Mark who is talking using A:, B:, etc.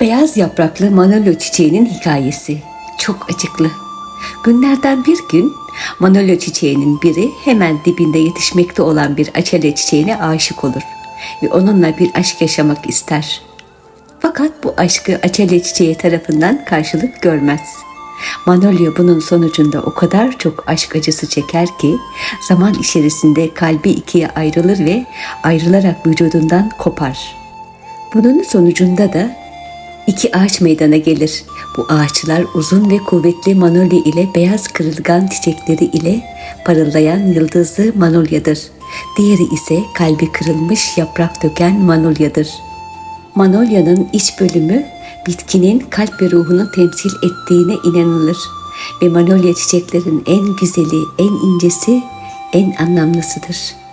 A: Beyaz yapraklı manolya çiçeğinin hikayesi çok acıklı. Günlerden bir gün manolya çiçeğinin biri hemen dibinde yetişmekte olan bir açelya çiçeğine aşık olur ve onunla bir aşk yaşamak ister. Fakat bu aşkı açelya çiçeği tarafından karşılık görmez. Manolya bunun sonucunda o kadar çok aşk acısı çeker ki zaman içerisinde kalbi ikiye ayrılır ve ayrılarak vücudundan kopar. Bunun sonucunda da iki ağaç meydana gelir. Bu ağaçlar uzun ve kuvvetli manolya ile beyaz kırılgan çiçekleri ile parıldayan yıldızlı manolyadır. Diğeri ise kalbi kırılmış yaprak döken manolyadır. Manolyanın iç bölümü bitkinin kalp ve ruhunu temsil ettiğine inanılır. Ve manolya çiçeklerin en güzeli, en incesi, en anlamlısıdır.''